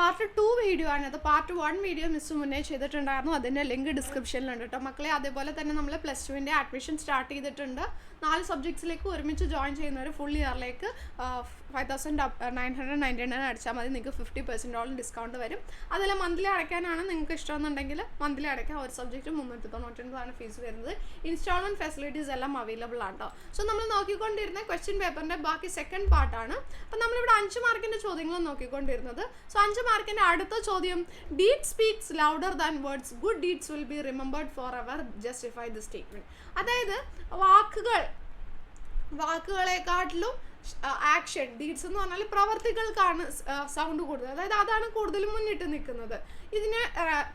Part two video ആണ്. അത് part one video miss മുന്നേ ചെയ്തിട്ടുണ്ടായിരുന്നു. അതിന്റെ ലിങ്ക് ഡിസ്ക്രിപ്ഷനിൽ ഉണ്ട് കേട്ടോ മക്കളെ അതേപോലെ തന്നെ നമ്മൾ പ്ലസ് ടുവിന്റെ അഡ്മിഷൻ സ്റ്റാർട്ട് ചെയ്തിട്ടുണ്ട്. നാല് സബ്ജക്ട്സിലേക്ക് ഒരുമിച്ച് ജോയിൻ ചെയ്യുന്നവർ full ഇയറിലേക്ക് five thousand nine hundred ninety nine അടിച്ചാൽ മതി. നിങ്ങൾക്ക് ഫിഫ്റ്റി പെർസെന്റോളം ഡിസ്കൗണ്ട് വരും. അതിൽ മന്ത്ലി അടയ്ക്കാനാണ് നിങ്ങൾക്ക് ഇഷ്ടമെന്നുണ്ടെങ്കിൽ മന്ത്ലി അടയ്ക്കാം. ഒരു സബ്ജക്റ്റ് മുന്നൂറ്റി തൊണ്ണൂറ്റൊൻപതാണ് ഫീസ് വരുന്നത്. ഇൻസ്റ്റാൾമെന്റ് ഫെസിലിറ്റീസ് എല്ലാം അവൈലബിൾ ആണ് കേട്ടോ സോ നമ്മൾ നോക്കിക്കൊണ്ടിരുന്ന ക്വസ്റ്റ്യൻ പേപ്പറിന്റെ ബാക്കി സെക്കൻഡ് പാർട്ടാണ് അപ്പം നമ്മളിവിടെ അഞ്ച് മാർക്കിന്റെ ചോദ്യങ്ങളും നോക്കിക്കൊണ്ടിരുന്നത്. സോ അഞ്ച് മാർക്കിന്റെ അടുത്ത ചോദ്യം deed speaks louder than words good deeds will be remembered forever justify the statement അതായത് വാക്കുകൾ വാക്കുകളെക്കാട്ടിലും ആക്ഷൻ ഡീഡ്സ് എന്ന് പറഞ്ഞാൽ പ്രവർത്തികൾക്കാണ് സൗണ്ട് കൂടുതൽ. അതായത് അതാണ് കൂടുതലും മുന്നിട്ട് നിൽക്കുന്നത്. ഇതിനെ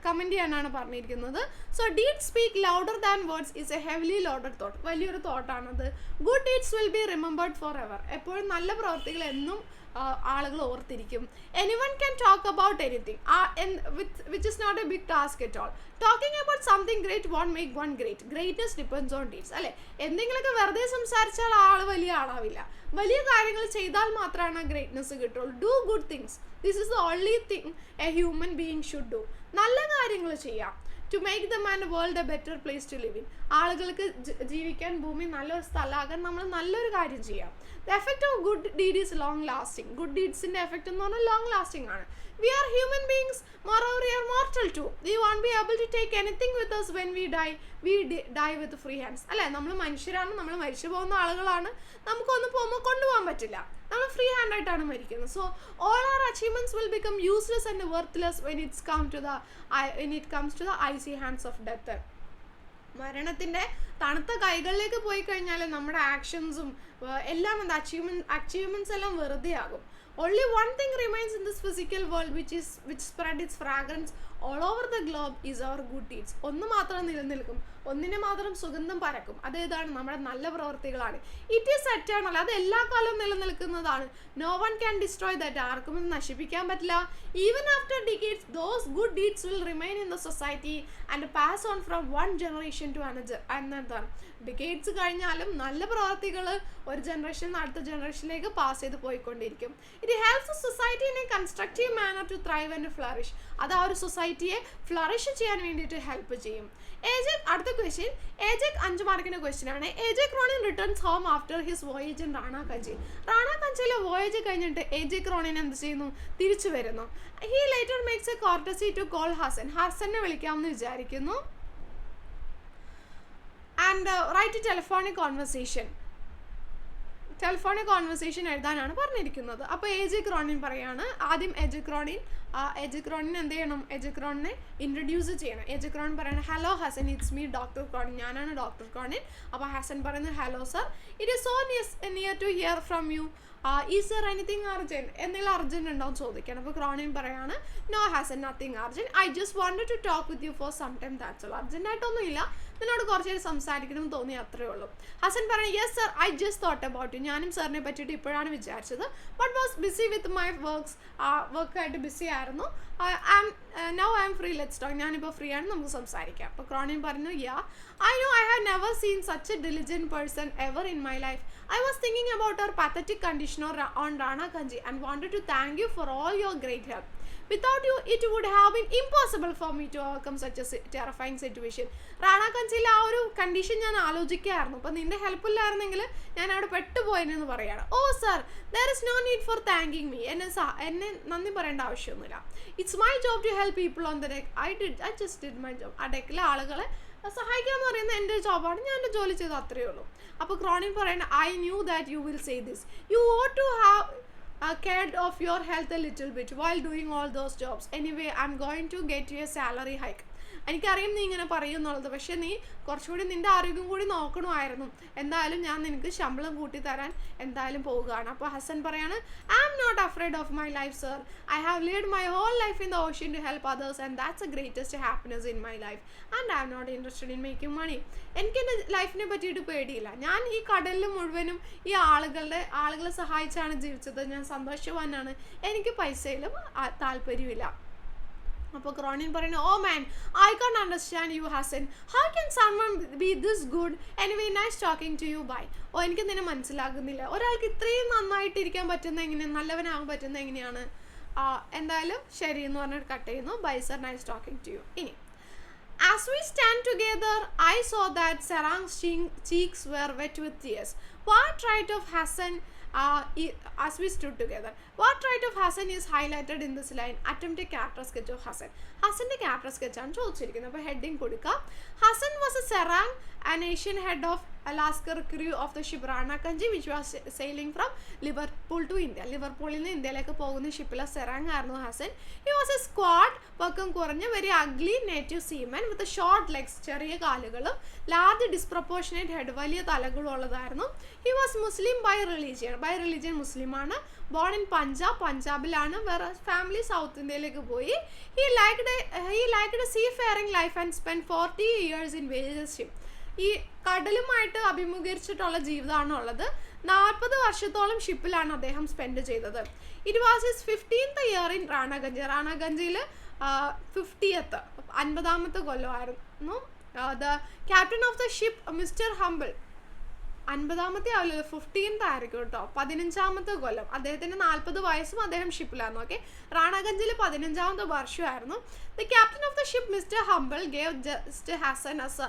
കമന്റ് ചെയ്യാനാണ് പറഞ്ഞിരിക്കുന്നത്. So deed speak louder than words is a heavily loaded thought വലിയൊരു തോട്ടാണത് good deeds will be remembered forever എപ്പോഴും നല്ല പ്രവർത്തികൾ എന്നും ആളുകൾ ഓർത്തിരിക്കും. Anyone can talk about anything which is not a big task at all talking about something great won't make one great greatness depends on deeds അല്ലെ? എന്തെങ്കിലുമൊക്കെ വെറുതെ സംസാരിച്ചാൽ ആൾ വലിയ ആളാവില്ല. വലിയ കാര്യങ്ങൾ ചെയ്താൽ മാത്രമാണ് ആ ഗ്രേറ്റ്നസ് കിട്ടുള്ളൂ. Do good things this is the only thing a human being should do നല്ല കാര്യങ്ങൾ ചെയ്യാം. To make the man world a better place to live in ആളുകൾക്ക് ജീവിക്കാൻ ഭൂമി നല്ലൊരു സ്ഥലമാകാൻ നമ്മൾ നല്ലൊരു കാര്യം ചെയ്യാം. The effect of good deed is long lasting good ഡീഡ്സിന്റെ effect എന്ന് പറഞ്ഞാൽ ലോങ് ലാസ്റ്റിംഗ് ആണ്. We are human beings moreover, we are mortal to we be be able to take anything with us when we die we die with free hands അല്ലേ? നമ്മൾ മനുഷ്യരാണ്. നമ്മൾ മരിച്ചു പോകുന്ന ആളുകളാണ്. നമുക്കൊന്ന് പോകുമ്പോൾ കൊണ്ടുപോകാൻ പറ്റില്ല. നമ്മൾ ഫ്രീ ഹാൻഡ് ആയിട്ടാണ് മരിക്കുന്നത്. So all are achievements will become useless and worthless when it's come to the when it comes to the icy hands of death മരണത്തിന്റെ തണുത്ത കൈകളിലേക്ക് പോയി കഴിഞ്ഞാൽ നമ്മുടെ ആക്ഷൻസും എല്ലാം എന്താ? അച്ചീവ്മെന്റ് അച്ചീവ്മെന്റ്സ് എല്ലാം വെറുതെ ആകും Only one thing remains in this physical world which is which spread its fragrance all over the globe is our good deeds ഒന്ന് മാത്രം നിലനിൽക്കും ഒന്നിനെ മാത്രം സുഗന്ധം പരക്കും. അതേതാണ് നമ്മുടെ നല്ല പ്രവർത്തികളാണ്. ഇറ്റ് ഈസ് എറ്റേണൽ അത് എല്ലാ കാലവും നിലനിൽക്കുന്നതാണ്. No one can destroy that ആർക്കും ഇത് നശിപ്പിക്കാൻ പറ്റില്ല. Even after decades those good deeds will remain in the society and pass on from one generation to another എന്നതാണ് ഡിക്കേറ്റ്സ് കഴിഞ്ഞാലും നല്ല പ്രവർത്തികൾ ഒരു ജനറേഷൻ അടുത്ത ജനറേഷനിലേക്ക് പാസ് ചെയ്ത് പോയിക്കൊണ്ടിരിക്കും. It helps society in a constructive manner to thrive and flourish അത് ആ ഒരു സൊസൈറ്റിയെ ഫ്ലറിഷ് ചെയ്യാൻ വേണ്ടിയിട്ട് ഹെൽപ്പ് ചെയ്യും. ഏജക് അടുത്ത ക്വസ്റ്റ്യൻ ഏജക് അഞ്ച് മാർക്കിന്റെ ക്വസ്റ്റ്യൻ ആണ്. AJ Cronin returns home after his voyage in Rana Kanji Rana കഞ്ചിയിലെ വോയേജ് കഴിഞ്ഞിട്ട് ഏജക് റോണിൻ എന്ത് ചെയ്യുന്നു? തിരിച്ചു വരുന്നു. He later makes a courtesy to call Hassan ഹസനെ വിളിക്കാമെന്ന് വിചാരിക്കുന്നു. And write telephonic conversation telephonic conversation എഴുതാനാണ് പറഞ്ഞിരിക്കുന്നത്. അപ്പോൾ എജെ ക്രോണിൻ പറയാണ്. ആദ്യം എജെ ക്രോണിൻ എന്ത് ചെയ്യണം? എജെ ക്രോണിനെ ഇൻട്രൊഡ്യൂസ് ചെയ്യണം. എജെ ക്രോണിൻ പറയണം hello Hassan it's me doctor Cronin ഞാനാണ് ഡോക്ടർ ക്രോണിൻ അപ്പോൾ ഹസൻ പറയുന്നത് hello sir it is so near to hear from you ഈ സർ എനിത്തിങ് അർജന്റ് എന്തെങ്കിലും അർജന്റ് ഉണ്ടോ എന്ന് ചോദിക്കണം. അപ്പോൾ ക്രോണിൻ പറയാണ് no Hassan nothing urgent I just wanted to talk with you for some time that's all അർജന്റായിട്ടൊന്നുമില്ല നിന്നോട് കുറച്ച് നേരം സംസാരിക്കണം തോന്നി അത്രേ ഉള്ളൂ ഹസൻ പറഞ്ഞു yes sir I just thought about you ഞാനും സാറിനെ പറ്റിയിട്ട് ഇപ്പോഴാണ് വിചാരിച്ചത്. But was busy with my works വർക്കായിട്ട് busy ആയിരുന്നു. ആം now I'm free let's talk ഞാനിപ്പോൾ ഫ്രീ ആണ്. നമുക്ക് സംസാരിക്കാം. അപ്പോൾ ക്രോണിൻ പറഞ്ഞു yeah I know I have never seen such a diligent person ever in my life I was thinking about our pathetic condition on Rana Kanji and wanted to thank you for all your great help. Without you, it would have been impossible for me to overcome such a terrifying situation. Rana കഞ്ചിയിലെ ആ ഒരു condition ഞാൻ ആലോചിക്കായിരുന്നു അപ്പം നിന്റെ help ഇല്ലായിരുന്നെങ്കിൽ ഞാൻ അവിടെ പെട്ടുപോയെന്ന് പറയാണ് ഓ sir there is no need for thanking me എന്നെ എന്നെ നന്ദി പറയേണ്ട ആവശ്യമൊന്നുമില്ല it's my job to help people on the deck I did I just did my job ആ ഡെക്കിലെ ആളുകളെ സഹായിക്കുക എന്ന് പറയുന്നത് എന്റെ ജോബാണ് ഞാൻ എന്റെ ജോലി ചെയ്ത് അത്രയേ ഉള്ളൂ. അപ്പോൾ ക്രോണിൻ പറയുന്നത് I knew that you will say this you ought to have cared of your health a little bit while doing all those jobs anyway I'm going to get you a salary hike എനിക്കറിയാം നീ ഇങ്ങനെ പറയുന്നുള്ളത് പക്ഷേ നീ കുറച്ചുകൂടി നിന്റെ ആരോഗ്യം കൂടി നോക്കണമായിരുന്നു. എന്തായാലും ഞാൻ നിനക്ക് ശമ്പളം കൂട്ടി തരാൻ എന്തായാലും പോവുകയാണ്. അപ്പോൾ ഹസൻ പറയാണ് I am not afraid of my life sir I have lead my whole life in the ocean to help others and that's a greatest happiness in my life and I am not interested in making money എനിക്ക് എന്റെ ലൈഫിനെ പറ്റിയിട്ട് പേടിയില്ല. ഞാൻ ഈ കടലിൽ മുഴുവനും ഈ ആളുകളുടെ ആളുകളെ സഹായിച്ചാണ് ജീവിച്ചത്. ഞാൻ സന്തോഷവാനാണ്. എനിക്ക് പൈസയിലും താല്പര്യമില്ല. അപ്പോൾ ക്രോണിൻ പറയുന്നു ഓ man I can't understand you Hassan how can someone be this good anyway nice talking to you bye oh എനിക്ക് നിന്നെ മനസ്സിലാകുന്നില്ല. ഒരാൾക്ക് ഇത്രയും നന്നായിട്ട് ഇരിക്കാൻ പറ്റുന്ന എങ്ങനെയാണ് നല്ലവനാകാൻ പറ്റുന്ന എങ്ങനെയാണ്? എന്തായാലും ശരി എന്ന് പറഞ്ഞിട്ട് കട്ട് ചെയ്യുന്നു. Bye sir nice talking to you ഇനി as we stand together I so that Sarang's cheeks were wet with tears. What right of Hassan, uh, as we stood together, what right of Hassan is highlighted in this line? Attempt a character sketch of Hassan. ഹസന്റെ character സ്കെച്ചാണ് ചോദിച്ചിരിക്കുന്നത് അപ്പോൾ heading കൊടുക്കാം Hassan was a serang an Asian head of a lascar crew of the ship Ranakanchi which was sailing from Liverpool to India ലിവർപൂളിൽ നിന്ന് ഇന്ത്യയിലേക്ക് പോകുന്ന ഷിപ്പിലെ സെറാങ് ആയിരുന്നു Hassan he was a squat പൊക്കം കുറഞ്ഞ very ugly native seaman with short legs ചെറിയ കാലുകളും large disproportionate head വലിയ തലകളും ഉള്ളതായിരുന്നു. He was Muslim by religion by religion മുസ്ലിമാണ് ബോൺ ഇൻ പഞ്ചാബ് പഞ്ചാബിലാണ് വേറെ ഫാമിലി സൗത്ത് ഇന്ത്യയിലേക്ക് പോയി. He liked he liked seafaring life and spend forty years in voyages ship ഈ കടലുമായിട്ട് അഭിമുഖീകരിച്ചിട്ടുള്ള ജീവിതമാണ് ഉള്ളത് നാൽപ്പത് വർഷത്തോളം ഷിപ്പിലാണ് അദ്ദേഹം സ്പെൻഡ് ചെയ്തത്. It was is fifteenth year in Ranaganj റാണഗഞ്ചിൽ fiftieth അൻപതാമത്തെ കൊല്ലമായിരുന്നു. The captain of the ship mister Humble അൻപതാമത്തെ ആവില്ല ഫിഫ്റ്റീൻത്ത് ആയിരിക്കും കേട്ടോ പതിനഞ്ചാമത്തെ കൊല്ലം. അദ്ദേഹത്തിന് നാൽപ്പത് വയസ്സും അദ്ദേഹം ഷിപ്പിലായിരുന്നു. ഓക്കെ റാണഗഞ്ചിൽ പതിനഞ്ചാമത്തെ വർഷമായിരുന്നു. The captain of the ship mister Humble gave just Hassan as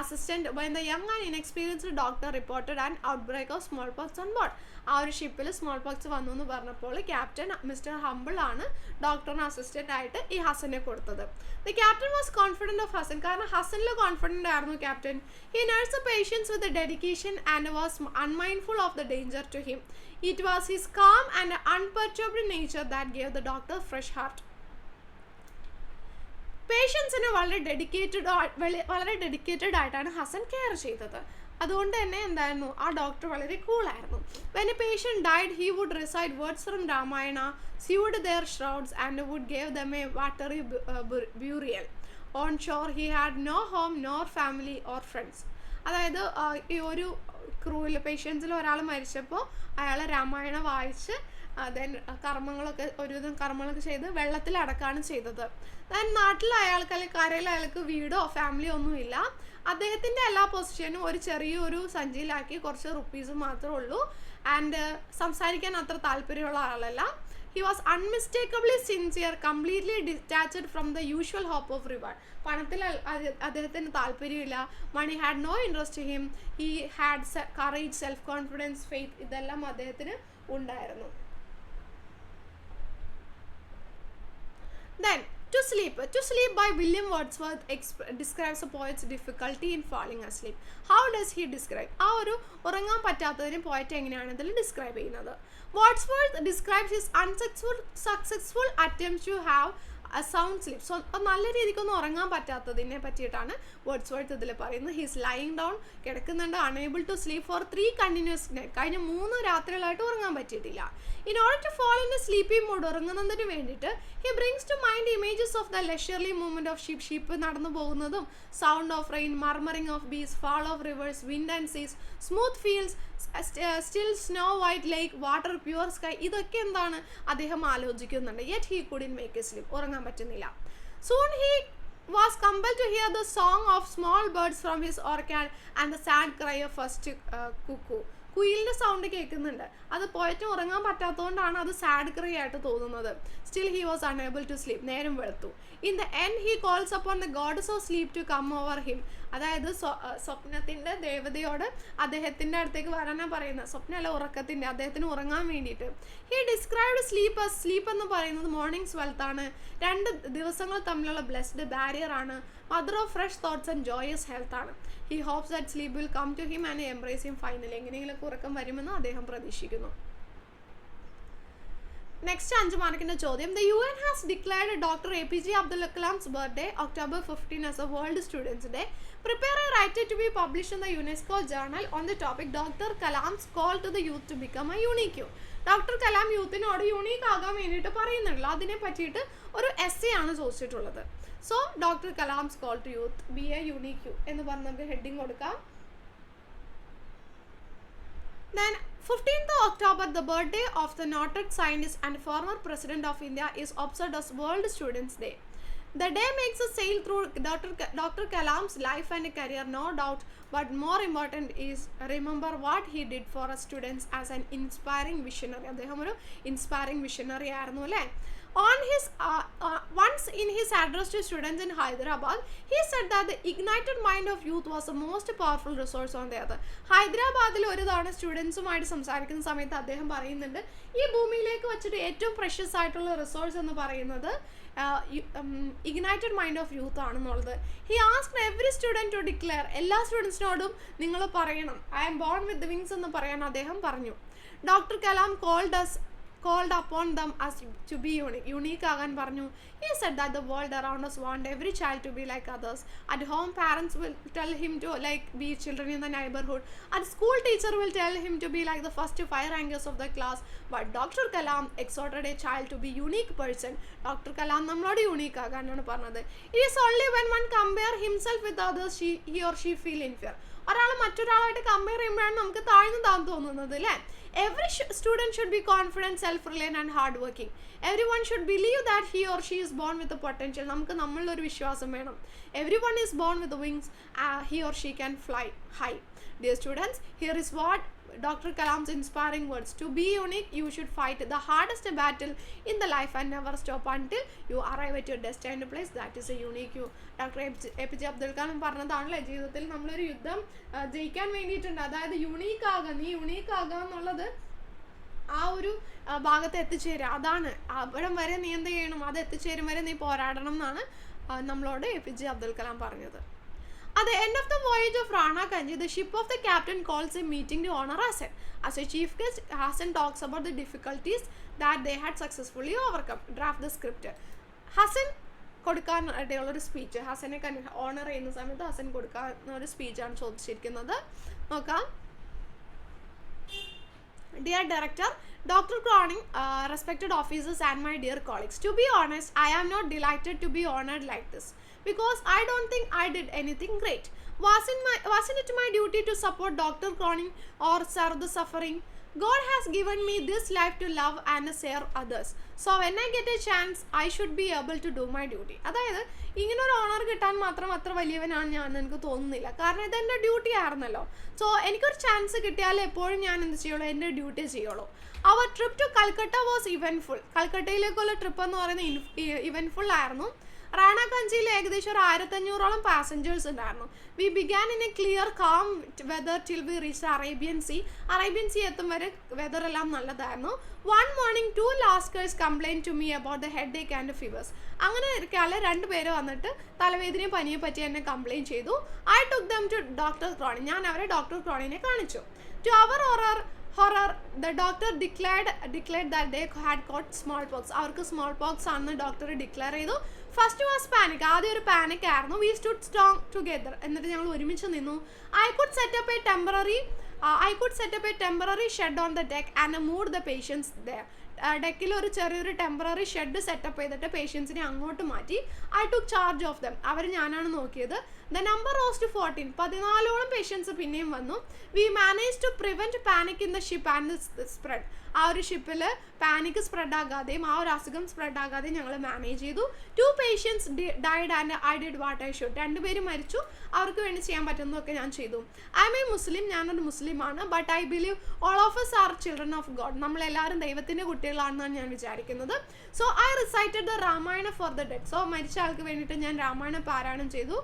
assistant young and inexperienced doctor reported and outbreak of smallpox on board ആ ഒരു ഷിപ്പിൽ സ്മോൾ പോക്സ് വന്നു എന്ന് പറഞ്ഞപ്പോൾ ക്യാപ്റ്റൻ മിസ്റ്റർ ഹംബിൾ ആണ് ഡോക്ടറിന് അസിസ്റ്റന്റ് ആയിട്ട് ഈ ഹസനെ കൊടുത്തത്. The captain was confident of Hassan. കാരണം ഹസനിൽ കോൺഫിഡന്റ് ആയിരുന്നു captain he nurse patience with dedication and was unmindful of the danger to him it was his calm and unperturbable nature that gave the doctor fresh heart പേഷ്യൻസിന് വളരെ dedicated വളരെ dedicated ആയിട്ടാണ് Hasan care ചെയ്തത്. അതുകൊണ്ട് തന്നെ എന്തായിരുന്നു? ആ ഡോക്ടർ വളരെ കൂളായിരുന്നു when a patient died he would recite words from Ramayana sewed their shrouds and would gave them a watery burial on shore he had no home nor family or friends അതായത് ഈ ഒരു ക്രൂവിൽ പേഷ്യൻസിൽ ഒരാൾ മരിച്ചപ്പോൾ അയാൾ രാമായണം വായിച്ച് then കർമ്മങ്ങളൊക്കെ ഒരുവിധം കർമ്മങ്ങളൊക്കെ ചെയ്ത് വെള്ളത്തിൽ അടക്കാണ് ചെയ്തത്. ദെൻ നാട്ടിൽ അയാൾക്ക് അല്ലെങ്കിൽ കരയിൽ അയാൾക്ക് വീടോ ഫാമിലിയോ ഒന്നുമില്ല അദ്ദേഹത്തിന്റെ എല്ലാ പൊസിഷനും ഒരു ചെറിയൊരു സഞ്ചിയിലാക്കി കുറച്ച് റുപ്പീസ് മാത്രമേ ഉള്ളൂ. ആൻഡ് സംസാരിക്കാൻ അത്ര താല്പര്യമുള്ള ആളല്ല. He was unmistakably sincere completely detached from the usual hope of reward പണത്തിൽ അദ്ദേഹത്തിന് താല്പര്യമില്ല. Money had no interest him he had courage self confidence faith ഇതെല്ലാം അദ്ദേഹത്തിന് ഉണ്ടായിരുന്നു. Then, To Sleep. To Sleep by William Wordsworth describes a poet's difficulty in falling asleep. How does he describe? ആ ഒരു ഉറങ്ങാൻ പറ്റാത്തതിനെ poet എങ്ങനെയാണ് ചെയ്യുന്നത് Wordsworth describes his unsuccessful successful attempt to have a sound sleep so നല്ല രീതിക്കൊന്നും ഉറങ്ങാൻ പറ്റാത്തതിനെ പറ്റിയിട്ടാണ് വേർഡ്സ് വേർഡ്സ് ഇതിൽ പറയുന്നത്. ഹീസ് ലൈങ് ഡൗൺ കിടക്കുന്നുണ്ട് unable to sleep for three continuous night കഴിഞ്ഞ മൂന്ന് രാത്രികളായിട്ട് ഉറങ്ങാൻ പറ്റിയിട്ടില്ല. In order to fall in a sleepy mood ഉറങ്ങുന്നതിന് വേണ്ടിയിട്ട് he brings to mind images of the leisurely movement of ship ship നടന്നു പോകുന്നതും sound of rain murmuring of bees fall of rivers wind and seas smooth fields still snow white lake water pure sky ഇതൊക്കെ എന്താണ് അദ്ദേഹം ആലോചിക്കുന്നുണ്ട് yet he couldn't make a sleep ഉറങ്ങാൻ പറ്റുന്നില്ല soon he compelled to hear the song of small birds from his orchard and the sad cry of first uh, cuckoo. കുയിലിന്റെ sound കേൾക്കുന്നുണ്ട് അത് പോയറ്റും ഉറങ്ങാൻ പറ്റാത്തതുകൊണ്ടാണ് അത് സാഡ് ക്രൈ ആയിട്ട് തോന്നുന്നത്. Still he was unable to sleep നേരം വെളുത്തു. In the end he calls upon the gods of sleep to come over him അതായത് സ്വപ്നത്തിന്റെ ദേവതയോട് അദ്ദേഹത്തിന്റെ അടുത്തേക്ക് വരാനാണ് പറയുന്നത്. സ്വപ്നമല്ല ഉറക്കത്തിന്റെ അദ്ദേഹത്തിന് ഉറങ്ങാൻ വേണ്ടിയിട്ട്. ഹി ഡിസ്ക്രൈബ്ഡ് സ്ലീപ്പ് സ്ലീപ്പ് എന്ന് പറയുന്നത് മോർണിംഗ് വെൽത്താണ് രണ്ട് ദിവസങ്ങൾ തമ്മിലുള്ള ബ്ലെസ്ഡ് ബാരിയർ ആണ്. Mother of fresh thoughts and joyous health ആണ്. He hopes that sleep will come to him and embrace him finally എങ്ങനെയെങ്കിലും ഉറക്കം വരുമെന്ന് അദ്ദേഹം പ്രതീക്ഷിക്കുന്നു. നെക്സ്റ്റ് അഞ്ച് മാർക്കിന്റെ ചോദ്യം. The U N has declared doctor A P J Abdul Kalam's birthday October fifteen as a world students day prepare a write to be publish in the UNESCO journal on the topic doctor Kalam's call to the youth to become a unique you doctor Kalam യൂത്തിനോട് unique ആകാൻ വേണ്ടിയിട്ട് പറയുന്നുണ്ടല്ലോ. അതിനെ പറ്റിയിട്ട് ഒരു S ആണ് ചോദിച്ചിട്ടുള്ളത്. So doctor Kalam's call to youth be a unique you എന്ന് പറഞ്ഞ് നമുക്ക് ഹെഡിങ് കൊടുക്കാം Then 15th October, the birthday of the noted scientist and former president of India is observed as World Students Day. The day makes a sail through Dr. Ka- Dr. Kalam's life and career, no doubt, but more important is remember what he did for us students as an inspiring visionary. അദ്ദേഹം ഒരു inspiring visionary ആയിരുന്നു അല്ലേ on his uh, uh, once in his address to students in hyderabad he said that the ignited mind of youth was the most powerful resource on the earth ഹൈദരാബാദിൽ ഒരു തവണ സ്റ്റുഡൻസുമായിട്ട് സംസാരിക്കുന്ന സമയത്ത് അദ്ദേഹം പറയുന്നുണ്ട് ഈ ഭൂമിയിലേക്ക് വെച്ചിട്ട് ഏറ്റവും പ്രഷ്യസ് ആയിട്ടുള്ള റിസോഴ്സ് എന്ന് പറയുന്നത് ഇഗ്നൈറ്റഡ് മൈൻഡ് ഓഫ് യൂത്ത് ആണെന്നുള്ളത്. He ask every student to declare എല്ലാ സ്റ്റുഡൻസിനോടും നിങ്ങൾ പറയണം. I am born with wings എന്ന് പറയാൻ അദ്ദേഹം പറഞ്ഞു. Doctor Kalam called us called upon them us to be unique, unique ആകാൻ പറഞ്ഞു ഈ said that the world around us want every child to be like others at home parents will tell him to like be children in the neighborhood at school teacher will tell him to be like the first fire rankers of the class but dr kalam exhorted a child to be unique person dr kalam നമ്മളോട് unique ആകാനാണ് പറഞ്ഞത് it is only when one compare himself with others she he or she feel inferior ഒരാൾ മറ്റൊരാളായിട്ട് compare ചെയ്യുമ്പോഴാണ് നമുക്ക് താഴ്ന്നതാന്ന് തോന്നുന്നത് അല്ലേ every student should be confident self reliant and hard working every one should believe that he or she is born with potential നമുക്ക് നമ്മളിലൊരു വിശ്വാസം വേണം. Every one is born with wings he or she can fly high dear students here is what Dr. Kalam's inspiring words. To be unique, you should fight the hardest battle in the life and never stop until you arrive at your destined place. That is a unique you. Doctor A P J Abdul Kalam പറഞ്ഞതാണല്ലേ ജീവിതത്തിൽ നമ്മളൊരു യുദ്ധം ജയിക്കാൻ വേണ്ടിയിട്ടുണ്ട് അതായത് unique ആകുക നീ unique ആകുക എന്നുള്ളത് ആ ഒരു ഭാഗത്ത് എത്തിച്ചേരുക അതാണ് അവിടം വരെ നീ എന്ത് ചെയ്യണം അത് എത്തിച്ചേരും വരെ നീ പോരാടണം എന്നാണ് നമ്മളോട് A P J Abdul Kalam പറഞ്ഞത് At the end of the voyage of Rana Kanji, the ship of the captain calls a meeting to honor Hassan. As a chief guest, Hasan talks about the difficulties that they had successfully overcome. Draft the script. Hasan കൊടുക്കാൻ ഇടയുള്ള ഒരു speech ഹസനെ owner ചെയ്യുന്ന സമയത്ത് ഹസൻ കൊടുക്കാൻ ഒരു സ്പീച്ചാണ് ചോദിച്ചിരിക്കുന്നത് നോക്കാം Dear Director, Dr. Cronin, uh, respected officers, and my dear colleagues, to be honest, I am not delighted to be honored like this because I don't think I did anything great. Wasn't, my, wasn't it my duty to support Dr. Cronin or serve the suffering? God has given me this life to love and serve others. So when I get a chance, I should be able to do my duty. അതായത് ഇങ്ങനെ ഒരു owner കിട്ടാൻ മാത്രം അത്ര വലിയവനാണ് ഞാൻ എന്ന് എനിക്ക് തോന്നുന്നില്ല കാരണം ഇത് എന്റെ ഡ്യൂട്ടി ആയിരുന്നല്ലോ സോ എനിക്കൊരു ചാൻസ് കിട്ടിയാൽ എപ്പോഴും ഞാൻ എന്ത് ചെയ്യുള്ളൂ എന്റെ ഡ്യൂട്ടി ചെയ്യുള്ളൂ അവർ trip to Calcutta was eventful കൽക്കട്ടയിലേക്കുള്ള trip എന്ന് പറയുന്നത് ഇവൻഫുൾ ആയിരുന്നു റാണ കഞ്ചിയിൽ ഏകദേശം ഒരു ആയിരത്തഞ്ഞൂറോളം പാസഞ്ചേഴ്സ് ഉണ്ടായിരുന്നു. We began in a clear calm weather till we reach Arabian sea Arabian sea എത്തും വരെ വെദർ എല്ലാം നല്ലതായിരുന്നു. One morning two lascars complain to me about the headache and fevers അങ്ങനെ ഇരിക്കാതെ രണ്ട് പേര് വന്നിട്ട് തലവേദനയും പനിയെ പറ്റി എന്നെ കംപ്ലൈന്റ് ചെയ്തു. I took them to doctor Cronin ഞാൻ അവരെ ഡോക്ടർ ക്രോണിനെ കാണിച്ചു. To our horror the doctor declared declared that they had caught smallpox അവർക്ക് സ്മോൾ പോക്സ് ആണെന്ന് ഡോക്ടർ ഡിക്ലെയർ ചെയ്തു. ഫസ്റ്റ് വാസ് പാനിക് ആദ്യം ഒരു പാനിക് ആയിരുന്നു. വി സ്റ്റുഡ് സ്ട്രോങ് ടുഗെദർ എന്നിട്ട് ഞങ്ങൾ ഒരുമിച്ച് നിന്നു. I could set up a temporary I could set up a temporary shed on the deck and moved the patients the ഡെക്കിൽ ഒരു ചെറിയൊരു ടെമ്പററി ഷെഡ് സെറ്റപ്പ് ചെയ്തിട്ട് പേഷ്യൻസിനെ അങ്ങോട്ട് മാറ്റി. I took charge of them അവർ ഞാനാണ് നോക്കിയത്. The number rose to fourteen പതിനാലോളം patients പിന്നെയും വന്നു. We manage to prevent panic in the ship and spread ആ ഒരു ഷിപ്പിൽ പാനിക് സ്പ്രെഡ് ആകാതെയും ആ ഒരു അസുഖം സ്പ്രെഡ് ആകാതെയും ഞങ്ങൾ മാനേജ് ചെയ്തു. Two patients died and I did what I should രണ്ടുപേര് മരിച്ചു. അവർക്ക് വേണ്ടി ചെയ്യാൻ പറ്റുന്നതൊക്കെ ഞാൻ ചെയ്തു. ഐ എം എ മുസ്ലിം ഞാനൊരു മുസ്ലിമാണ് but I believe all of us are children of God നമ്മളെല്ലാവരും ദൈവത്തിന്റെ കുട്ടികളാണെന്നാണ് ഞാൻ വിചാരിക്കുന്നത്. So I recited the Ramayana for the death so മരിച്ച ആൾക്ക് വേണ്ടിയിട്ട് ഞാൻ രാമായണ പാരായണം ചെയ്തു.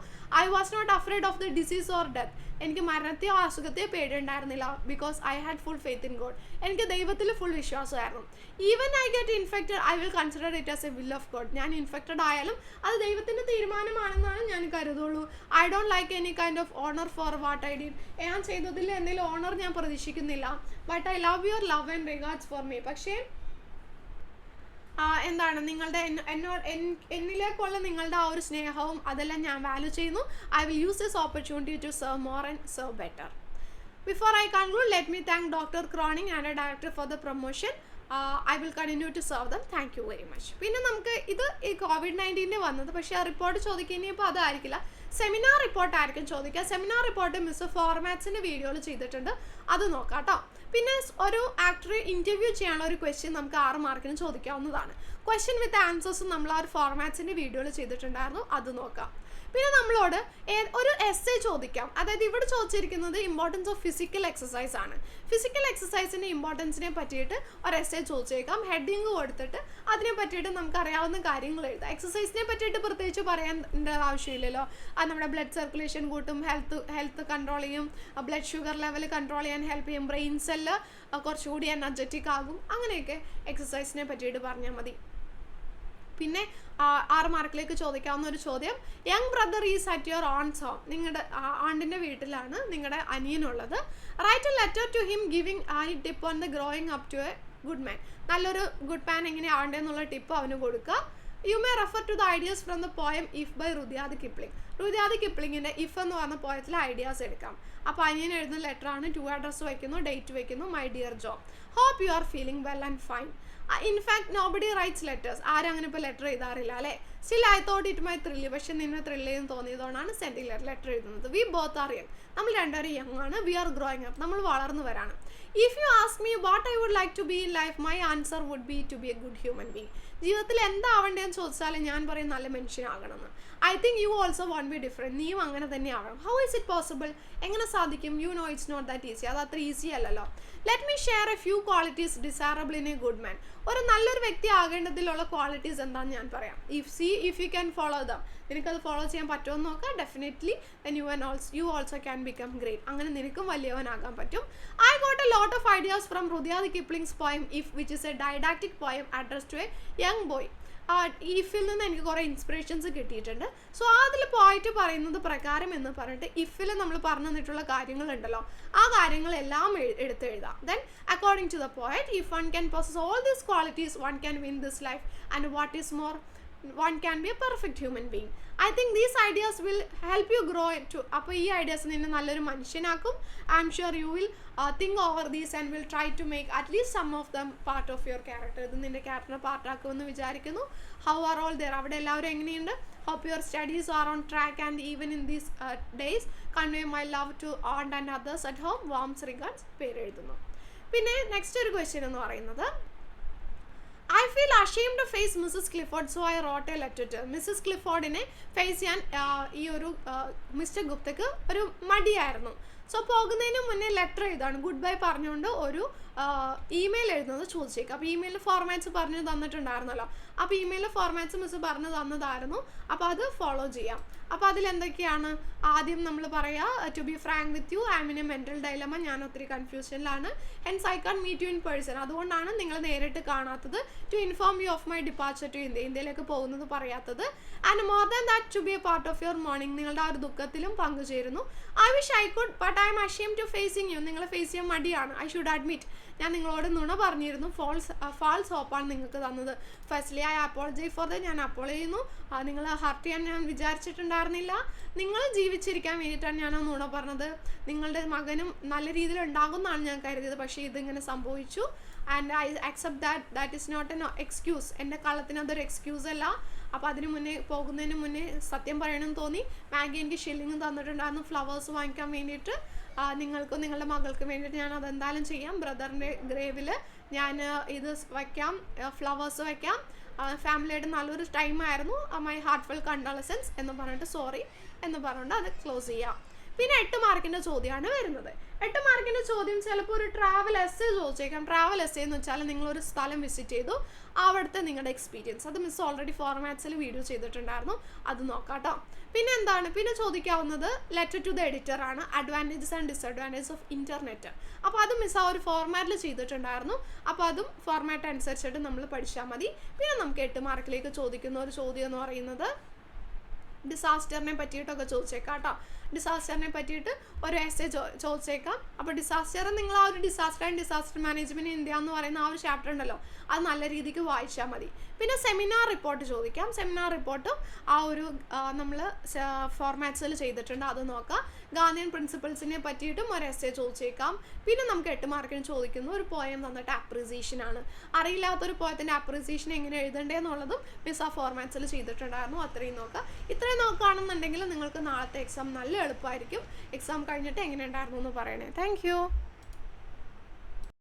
I was not afraid of the disease or death എനിക്ക് മരണത്തെയോ അസുഖത്തെയോ പേടിയുണ്ടായിരുന്നില്ല. Because I had full faith in God എനിക്ക് ദൈവത്തിൽ full വിശ്വാസമായിരുന്നു. Even I get infected I will consider it as a will of God ഞാൻ ഇൻഫെക്റ്റഡ് ആയാലും അത് ദൈവത്തിന്റെ തീരുമാനമാണെന്നാണ് ഞാൻ കരുതുള്ളൂ. I don't like any kind of honour for what I did ഞാൻ ചെയ്തതിൽ എന്തെങ്കിലും ഓണർ ഞാൻ പ്രതീക്ഷിക്കുന്നില്ല. But I love your love and regards for me പക്ഷേ എന്താണ്? നിങ്ങളുടെ എന്ന- എന്നോട് എന്നിലേക്കുള്ള നിങ്ങളുടെ ആ ഒരു സ്നേഹവും അതെല്ലാം ഞാൻ വാല്യൂ ചെയ്യുന്നു. I will use this opportunity to serve more and serve better before I conclude let me thank doctor Cronin and a director for the promotion I will continue to serve them thank you very much പിന്നെ നമുക്ക് ഇത് ഈ covid നയന്റീന്റെ വന്നത്. പക്ഷേ ആ report ചോദിക്കുന്നപ്പോൾ അതായിരിക്കില്ല. സെമിനാർ റിപ്പോർട്ട് ആയിരിക്കും ചോദിക്കുക. സെമിനാർ റിപ്പോർട്ട് മിസ് ഫോർമാറ്റ്സിന്റെ വീഡിയോയിൽ ചെയ്തിട്ടുണ്ട്. അത് നോക്കാം കേട്ടോ. പിന്നെ ഒരു ആക്ടറെ ഇന്റർവ്യൂ ചെയ്യാനുള്ള ഒരു ക്വസ്റ്റ്യൻ നമുക്ക് ആറ് മാർക്കിന് ചോദിക്കാവുന്നതാണ്. ക്വസ്റ്റ്യൻ വിത്ത് ആൻസേഴ്സും നമ്മൾ ആ ഒരു ഫോർമാറ്റ്സിന്റെ വീഡിയോയിൽ ചെയ്തിട്ടുണ്ടായിരുന്നു. അത് നോക്കാം. പിന്നെ നമ്മളോട് ഒരു എസ് എ ചോദിക്കാം. അതായത് ഇവിടെ ചോദിച്ചിരിക്കുന്നത് ഇമ്പോർട്ടൻസ് ഓഫ് ഫിസിക്കൽ എക്സസൈസ് ആണ്. ഫിസിക്കൽ എക്സസൈസിന്റെ ഇമ്പോർട്ടൻസിനെ പറ്റിയിട്ട് ഒരു എസ് എ ചോദിച്ചേക്കാം. ഹെഡിങ് കൊടുത്തിട്ട് അതിനെ പറ്റിയിട്ട് നമുക്ക് അറിയാവുന്ന കാര്യങ്ങൾ എഴുതാം. എക്സസൈസിനെ പറ്റിയിട്ട് പ്രത്യേകിച്ച് പറയേണ്ട ആവശ്യമില്ലല്ലോ. അത് നമ്മുടെ ബ്ലഡ് സർക്കുലേഷൻ കൂട്ടും ഹെൽത്ത് ഹെൽത്ത് കൺട്രോൾ ചെയ്യും. ബ്ലഡ് ഷുഗർ ലെവൽ കൺട്രോൾ ചെയ്യാൻ ഹെൽപ്പ് ചെയ്യും. ബ്രെയിൻ സെല്ല് കുറച്ചുകൂടി എനർജറ്റിക് ആകും. അങ്ങനെയൊക്കെ എക്സസൈസിനെ പറ്റിയിട്ട് പറഞ്ഞാൽ മതി. പിന്നെ ആറ് മാർക്കിലേക്ക് ചോദിക്കാവുന്ന ഒരു ചോദ്യം. Young brother is at your aunt's home. നിങ്ങളുടെ ആണ്ടിന്റെ വീട്ടിലാണ് നിങ്ങളുടെ അനിയനുള്ളത്. Write a letter to him giving I tip on the growing up to a good man. നല്ലൊരു ഗുഡ് മാൻ എങ്ങനെ ആവണ്ടേന്നുള്ള ടിപ്പ് അവന് കൊടുക്കുക you may refer to the ideas from the poem if by Rudyard Kipling. Rudyard കിപ്ലിങ്ങിന്റെ if എന്ന് പറഞ്ഞ പോയത്തിലെ ideas എടുക്കാം. അപ്പോൾ അനിയൻ എഴുതുന്ന ലെറ്ററാണ് ടു അഡ്രസ് വയ്ക്കുന്നു ഡേറ്റ് വയ്ക്കുന്നു my dear Job hope you are feeling well and fine. In fact nobody writes letters ആരും അങ്ങനെ ഇപ്പോൾ ലെറ്റർ എഴുതാറില്ല അല്ലേ? Still I thought it my thrill പക്ഷെ നിന്നെ ത്രില്ല് ചെയ്യുന്ന തോന്നിയതുകൊണ്ടാണ് സെൻഡിങ് ലെറ്റർ എഴുതുന്നത്. വി ബോത്ത് ആർ യങ് നമ്മൾ രണ്ടുപേരും യങ് ആണ്. വി ആർ ഗ്രോയിങ് അപ്പ് നമ്മൾ വളർന്നു വരാണ്. If you ask me what I would like to be in life my answer would be to be a good human being ജീവിതത്തിൽ എന്താവണ്ടേന്ന് ചോദിച്ചാൽ ഞാൻ പറയും നല്ല മനുഷ്യനാകണമെന്ന്. I think you also want be different നീയും അങ്ങനെ തന്നെ ആവണം. ഹൗ ഇസ് ഇറ്റ് പോസിബിൾ എങ്ങനെ സാധിക്കും? You know it's not that easy അത് അത്ര ഈസി അല്ലല്ലോ. Let me share a few qualities desirable in a good man ഒരു നല്ലൊരു വ്യക്തി ആകേണ്ടതിലുള്ള ക്വാളിറ്റീസ് എന്താണെന്ന് ഞാൻ പറയാം. If see if you can follow them നിനക്കത് ഫോളോ ചെയ്യാൻ പറ്റുമെന്ന് നോക്കാം. Definitely then you an ഓൾസ് you also can become great അങ്ങനെ നിനക്കും വലിയവനാകാൻ പറ്റും. I got a lot of ideas from Rudyard Kipling's poem if which is a didactic poem address to a young boy Eiffel നിന്ന് എനിക്ക് കുറേ inspirations കിട്ടിയിട്ടുണ്ട്. So അതിൽ പോയിട്ട് പറയുന്നത് പ്രകാരം എന്ന് പറഞ്ഞിട്ട് ഇഫിൽ നമ്മൾ പറഞ്ഞു തന്നിട്ടുള്ള കാര്യങ്ങളുണ്ടല്ലോ. ആ കാര്യങ്ങളെല്ലാം എടുത്ത് എഴുതാം. Then according to the poet if one can possess all these qualities one can win this life and what is more one can be a perfect human being I think these ideas will help you grow to അപ്പോൾ ഈ ideas നിന്നെ നല്ലൊരു മനുഷ്യനാക്കും. I'm sure you will think over these and will try to make at least some of them part of your character ഇത് നിന്റെ ക്യാരക്ടറിനെ പാർട്ടാക്കുമെന്ന് വിചാരിക്കുന്നു. How are all there അവിടെ എല്ലാവരും എങ്ങനെയുണ്ട്? Hope your studies are on track and even in these days convey my love to aunt and others at home warms regards പേരെഴുതുന്നു. പിന്നെ next ഒരു question എന്ന് പറയുന്നത് feel ashamed face Mrs Clifford so I wrote a letter to Mrs ക്ലിഫോർഡിനെ face ചെയ്യാൻ ഈ ഒരു mister ഗുപ്തക്ക് ഒരു മടിയായിരുന്നു. So പോകുന്നതിന് മുന്നേ ലെറ്റർ എഴുതാണ്. ഗുഡ് ബൈ പറഞ്ഞുകൊണ്ട് ഒരു ഇമെയിൽ എഴുതുന്നത് ചോദിച്ചേക്കും. അപ്പോൾ ഇമെയിൽ ഫോർമാറ്റ്സ് പറഞ്ഞു തന്നിട്ടുണ്ടായിരുന്നല്ലോ. അപ്പോൾ ഇമെയിൽ ഫോർമാറ്റ്സ് മിസ് പറഞ്ഞു തന്നതായിരുന്നു. അപ്പോൾ അത് ഫോളോ ചെയ്യാം. അപ്പോൾ അതിൽ എന്തൊക്കെയാണ്? ആദ്യം നമ്മൾ പറയുക to be frank with you I mean a mental dilemma ഞാൻ ഒത്തിരി കൺഫ്യൂഷനിലാണ് hence I can't meet you in person അതുകൊണ്ടാണ് നിങ്ങൾ നേരിട്ട് കാണാത്തത് to inform you of my departure to India ഇന്ത്യയിലേക്ക് പോകുന്നത് പറയാത്തത്. And more than that to be a part of your mourning നിങ്ങളുടെ ആ ഒരു ദുഃഖത്തിലും പങ്കുചേരുന്നു. I wish I could but I'm ashamed to facing you നിങ്ങളെ ഫേസ് ചെയ്യാൻ മടിയാണ്. ഐ ഷുഡ് അഡ്മിറ്റ് ഞാൻ നിങ്ങളോട് നുണ പറഞ്ഞിരുന്നു. ഫോൾസ് ഫാൾസ് ഹോപ്പാണ് നിങ്ങൾക്ക് തന്നത്. Firstly I apology for the ഞാൻ അപ്പോൾ ചെയ്യുന്നു. നിങ്ങൾ ഹർട്ട് ചെയ്യാൻ ഞാൻ വിചാരിച്ചിട്ടുണ്ടായിരുന്നില്ല. നിങ്ങൾ ജീവിച്ചിരിക്കാൻ വേണ്ടിയിട്ടാണ് ഞാൻ ആ നുണ പറഞ്ഞത്. നിങ്ങളുടെ മകനും നല്ല രീതിയിൽ ഉണ്ടാകുമെന്നാണ് ഞാൻ കരുതിയത്. പക്ഷേ ഇതിങ്ങനെ സംഭവിച്ചു. And I accept that that is not an excuse എന്റെ കള്ളത്തിന് അതൊരു എക്സ്ക്യൂസ് അല്ല. അപ്പോൾ അതിന് മുന്നേ പോകുന്നതിന് മുന്നേ സത്യം പറയണമെന്ന് തോന്നി. മാഗി എനിക്ക് ഷില്ലിങ് തന്നിട്ടുണ്ടായിരുന്നു. ഫ്ലവേഴ്സ് വാങ്ങിക്കാൻ വേണ്ടിയിട്ട്. നിങ്ങൾക്കും നിങ്ങളുടെ മകൾക്കും വേണ്ടിയിട്ട് ഞാൻ അതെന്തായാലും ചെയ്യാം. ബ്രദറിന്റെ ഗ്രേവിൽ ഞാൻ ഇത് വയ്ക്കാം ഫ്ലവേഴ്സ് വയ്ക്കാം ഫാമിലിയായിട്ട് നല്ലൊരു ടൈമായിരുന്നു മൈ ഹാർട്ട്ഫുൾ കണ്ടോളസൻസ് എന്ന് പറഞ്ഞിട്ട് സോറി എന്ന് പറഞ്ഞുകൊണ്ട് അത് ക്ലോസ് ചെയ്യാം. പിന്നെ എട്ട് മാർക്കിന്റെ ചോദ്യമാണ് വരുന്നത്. എട്ട് മാർക്കിന്റെ ചോദ്യം ചിലപ്പോൾ ഒരു ട്രാവൽ എസ് ചോദിച്ചേക്കാം. ട്രാവൽ എസ് എന്ന് വെച്ചാൽ നിങ്ങൾ ഒരു സ്ഥലം വിസിറ്റ് ചെയ്തു. അവിടുത്തെ നിങ്ങളുടെ എക്സ്പീരിയൻസ് അത് മിസ് ഓൾറെഡി ഫോർമാറ്റ്സിൽ വീഡിയോ ചെയ്തിട്ടുണ്ടായിരുന്നു. അത് നോക്കാം കേട്ടോ പിന്നെ എന്താണ്? പിന്നെ ചോദിക്കാവുന്നത് ലെറ്റർ ടു ദ എഡിറ്റർ ആണ്. Advantages and disadvantages of internet അപ്പോൾ അത് മിസ് ആ ഒരു ഫോർമാറ്റിൽ ചെയ്തിട്ടുണ്ടായിരുന്നു. അപ്പോൾ അതും ഫോർമാറ്റ് അനുസരിച്ചിട്ട് നമ്മൾ പഠിച്ചാൽ മതി. പിന്നെ നമുക്ക് എട്ട് മാർക്കിലേക്ക് ചോദിക്കുന്ന ഒരു ചോദ്യം എന്ന് പറയുന്നത് ഡിസാസ്റ്ററിനെ പറ്റിയിട്ടൊക്കെ ചോദിച്ചേക്കാം കേട്ടോ ഡിസാസ്റ്ററിനെ പറ്റിയിട്ട് ഒരു എസ് എ ചോദിച്ചേക്കാം. അപ്പോൾ ഡിസാസ്റ്റർ നിങ്ങൾ ആ ഒരു disaster and disaster management India എന്ന് പറയുന്ന ആ ഒരു ചാപ്റ്റർ ഉണ്ടല്ലോ. അത് നല്ല രീതിക്ക് വായിച്ചാൽ മതി. പിന്നെ സെമിനാർ റിപ്പോർട്ട് ചോദിക്കാം. സെമിനാർ റിപ്പോർട്ടും ആ ഒരു നമ്മൾ ഫോർമാറ്റ്സിൽ ചെയ്തിട്ടുണ്ട്. അത് നോക്കാം. ഗാന്ധിയൻ പ്രിൻസിപ്പിൾസിനെ പറ്റിയിട്ടും ഒരു എസ്സേ ചോദിച്ചേക്കാം. പിന്നെ നമുക്ക് എട്ട് മാർക്കിന് ചോദിക്കുന്ന. ഒരു പോയം തന്നിട്ട് അപ്രിസിയേഷൻ ആണ്. അറിയില്ലാത്തൊരു പോയത്തിന്റെ അപ്രിസിയേഷൻ എങ്ങനെ എഴുതണ്ടേ എന്നുള്ളതും മിസ് ആ ഫോർമാറ്റ്സിൽ ചെയ്തിട്ടുണ്ടായിരുന്നു. അത്രയും നോക്കുക ഇത്രയും നോക്കുകയാണെന്നുണ്ടെങ്കിൽ നിങ്ങൾക്ക് നാളത്തെ എക്സാം നല്ല എളുപ്പമായിരിക്കും. എക്സാം കഴിഞ്ഞിട്ട് എങ്ങനെ ഉണ്ടായിരുന്നു എന്ന് പറയണേ. താങ്ക്